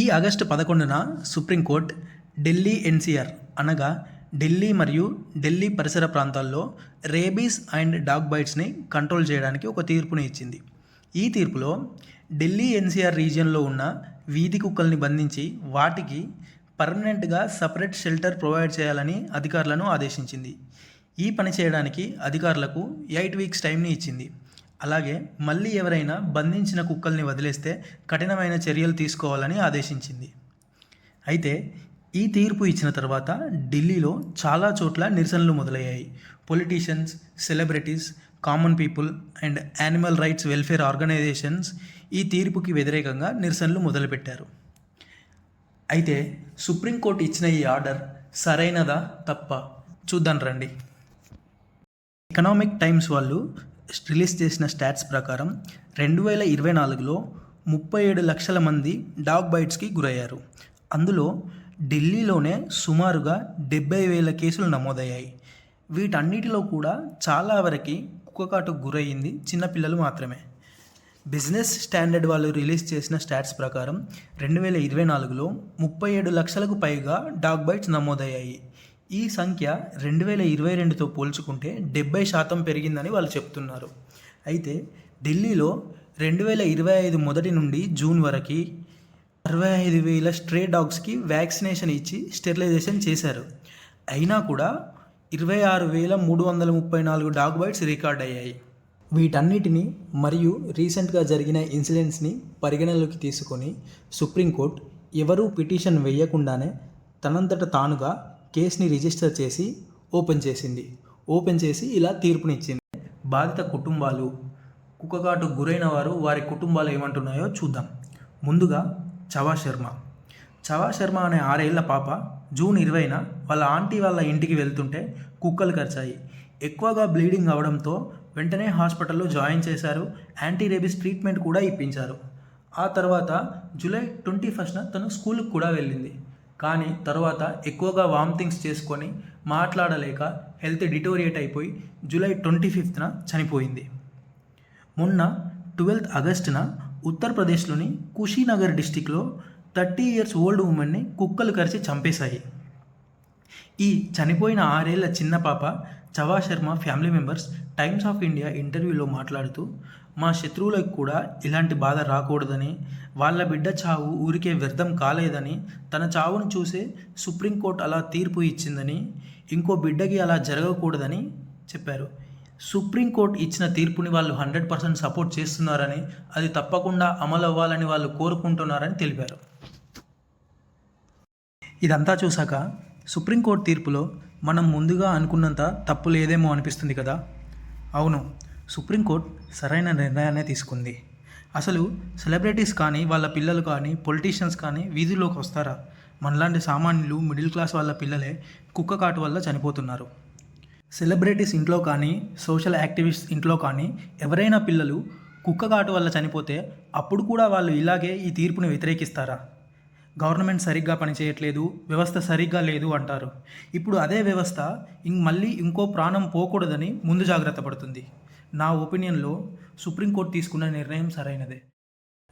ఈ ఆగస్టు పదకొండున supreme court Delhi NCR అనగా ఢిల్లీ మరియు ఢిల్లీ పరిసర ప్రాంతాల్లో రేబీస్ అండ్ డాగ్ బైట్స్ని కంట్రోల్ చేయడానికి ఒక తీర్పుని ఇచ్చింది. ఈ తీర్పులో ఢిల్లీ ఎన్సీఆర్ రీజియన్లో ఉన్న వీధి కుక్కల్ని బంధించి వాటికి పర్మనెంట్గా సపరేట్ షెల్టర్ ప్రొవైడ్ చేయాలని అధికారులను ఆదేశించింది. ఈ పని చేయడానికి అధికారులకు ఎయిట్ వీక్స్ టైంని ఇచ్చింది. అలాగే మళ్ళీ ఎవరైనా బంధించిన కుక్కల్ని వదిలేస్తే కఠినమైన చర్యలు తీసుకోవాలని ఆదేశించింది. అయితే ఈ తీర్పు ఇచ్చిన తర్వాత ఢిల్లీలో చాలా చోట్ల నిరసనలు మొదలయ్యాయి. Politicians celebrities common people and animal rights welfare organisations ఈ తీర్పుకి వ్యతిరేకంగా నిరసనలు మొదలుపెట్టారు. అయితే సుప్రీంకోర్టు ఇచ్చిన ఈ ఆర్డర్ సరైనదా తప్ప చూద్దాం రండి. ఎకనామిక్ టైమ్స్ వాళ్ళు రిలీజ్ చేసిన స్టాట్స్ ప్రకారం రెండు వేల ఇరవై నాలుగులో ముప్పై ఏడు లక్షల మంది డాగ్ బైట్స్కి గురయ్యారు. అందులో ఢిల్లీలోనే సుమారుగా డెబ్బై వేల కేసులు నమోదయ్యాయి. వీటన్నిటిలో కూడా చాలా వరకు కుక్కకాటుకు గురయ్యింది చిన్నపిల్లలు మాత్రమే. బిజినెస్ స్టాండర్డ్ వాళ్ళు రిలీజ్ చేసిన స్టాట్స్ ప్రకారం రెండు వేల ఇరవై నాలుగులో ముప్పై ఏడు లక్షలకు పైగా డాగ్ బైట్స్ నమోదయ్యాయి. ఈ సంఖ్య రెండు వేల ఇరవై రెండుతో పోల్చుకుంటే డెబ్బై శాతం పెరిగిందని వాళ్ళు చెప్తున్నారు. అయితే ఢిల్లీలో రెండు వేల ఇరవై ఐదు మొదటి నుండి జూన్ వరకు అరవై ఐదు వేల స్ట్రే డాగ్స్కి వ్యాక్సినేషన్ ఇచ్చి స్టెరిలైజేషన్ చేశారు. అయినా కూడా ఇరవై ఆరు వేల మూడు వందల ముప్పై నాలుగు డాగ్ బైట్స్ రికార్డ్ అయ్యాయి. వీటన్నిటిని మరియు రీసెంట్గా జరిగిన ఇన్సిడెంట్స్ని పరిగణలోకి తీసుకొని సుప్రీంకోర్టు ఎవరూ పిటిషన్ వేయకుండానే తనంతట తానుగా కేసుని రిజిస్టర్ చేసి ఓపెన్ చేసింది. ఓపెన్ చేసి ఇలా తీర్పునిచ్చింది. బాధిత కుటుంబాలు కుక్కకాటు గురైన వారు వారి కుటుంబాలు ఏమంటున్నాయో చూద్దాం. ముందుగా చవా శర్మ. చవా శర్మ అనే ఆరేళ్ళ పాప జూన్ ఇరవైన వాళ్ళ ఆంటీ వాళ్ళ ఇంటికి వెళ్తుంటే కుక్కలు కరిచాయి. ఎక్కువగా బ్లీడింగ్ అవడంతో వెంటనే హాస్పిటల్లో జాయిన్ చేశారు. యాంటీ రేబిస్ ట్రీట్మెంట్ కూడా ఇప్పించారు. ఆ తర్వాత జూలై ట్వంటీ ఫస్ట్న తను స్కూల్కి కూడా వెళ్ళింది. కానీ తర్వాత ఎక్కువగా వామిటింగ్స్ చేసుకొని మాట్లాడలేక హెల్త్ డిటోరియేట్ అయిపోయి జూలై ట్వంటీ ఫిఫ్త్న చనిపోయింది. మొన్న ట్వెల్త్ ఆగస్టున ఉత్తరప్రదేశ్లోని కుషీనగర్ డిస్టిక్లో థర్టీ ఇయర్స్ ఓల్డ్ ఉమెన్ని కుక్కలు కరిచి చంపేశాయి. ఈ చనిపోయిన ఆరేళ్ళ చిన్న పాప Chava Sharma family members Times of India ఇంటర్వ్యూలో మాట్లాడుతూ మా శత్రువులకు కూడా ఇలాంటి బాధ రాకూడదని వాళ్ళ బిడ్డ చావు ఊరికే వ్యర్థం కాలేదని తన చావును చూసే సుప్రీంకోర్టు అలా తీర్పు ఇచ్చిందని ఇంకో బిడ్డకి అలా జరగకూడదని చెప్పారు. సుప్రీంకోర్టు ఇచ్చిన తీర్పుని వాళ్ళు హండ్రెడ్ పర్సెంట్ సపోర్ట్ చేస్తున్నారని అది తప్పకుండా అమలు అవ్వాలని వాళ్ళు కోరుకుంటున్నారని తెలిపారు. ఇదంతా చూశాక సుప్రీంకోర్టు తీర్పులో మనం ముందుగా అనుకున్నంత తప్పు లేదేమో అనిపిస్తుంది కదా? అవును సుప్రీంకోర్టు సరైన నిర్ణయాన్ని తీసుకుంది. అసలు సెలబ్రిటీస్ కానీ వాళ్ళ పిల్లలు కానీ పొలిటీషియన్స్ కానీ వీధుల్లోకి వస్తారా? మనలాంటి సామాన్యులు మిడిల్ క్లాస్ వాళ్ళ పిల్లలే కుక్క కాటు వల్ల చనిపోతున్నారు. సెలబ్రిటీస్ ఇంట్లో కానీ సోషల్ యాక్టివిస్ట్ ఇంట్లో కానీ ఎవరైనా పిల్లలు కుక్క కాటు వల్ల చనిపోతే అప్పుడు కూడా వాళ్ళు ఇలాగే ఈ తీర్పును వ్యతిరేకిస్తారా? గవర్నమెంట్ సరిగ్గా పనిచేయట్లేదు వ్యవస్థ సరిగ్గా లేదు అంటారు. ఇప్పుడు అదే వ్యవస్థ ఇంక మళ్ళీ ఇంకో ప్రాణం పోకూడదని ముందు జాగ్రత్త పడుతుంది. నా ఒపీనియన్లో సుప్రీంకోర్టు తీసుకున్న నిర్ణయం సరైనదే.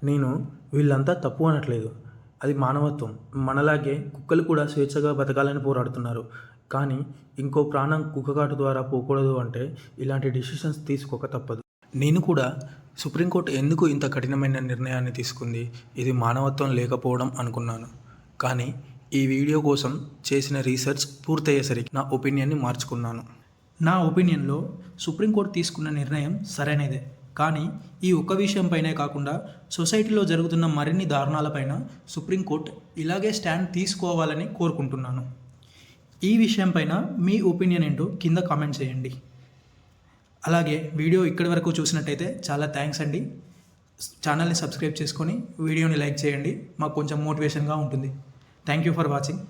నేను వీళ్ళంతా తప్పు అనట్లేదు. అది మానవత్వం. మనలాగే కుక్కలు కూడా స్వేచ్ఛగా బతకాలని పోరాడుతున్నారు. కానీ ఇంకో ప్రాణం కుక్కకాటు ద్వారా పోకూడదు అంటే ఇలాంటి డిసిషన్స్ తీసుకోక తప్పదు. నేను కూడా సుప్రీంకోర్టు ఎందుకు ఇంత కఠినమైన నిర్ణయాన్ని తీసుకుంది? ఇది మానవత్వం లేకపోవడం అనుకున్నాను. కానీ ఈ వీడియో కోసం చేసిన రీసెర్చ్ పూర్తయ్యేసరికి నా ఒపీనియన్ని మార్చుకున్నాను. నా ఒపీనియన్లో సుప్రీంకోర్టు తీసుకున్న నిర్ణయం సరైనదే. కానీ ఈ ఒక్క విషయంపైనే కాకుండా సొసైటీలో జరుగుతున్న మరిన్ని దారుణాలపైన సుప్రీంకోర్టు ఇలాగే స్టాండ్ తీసుకోవాలని కోరుకుంటున్నాను. ఈ విషయంపైన మీ ఒపీనియన్ ఏంటో కింద కామెంట్ చేయండి. అలాగే వీడియో ఇక్కడి వరకు చూసినట్టయితే చాలా థ్యాంక్స్ అండి. ఛానల్ని సబ్స్క్రైబ్ చేసుకొని వీడియోని లైక్ చేయండి. మాకు కొంచెం మోటివేషన్గా ఉంటుంది. Thank you for watching.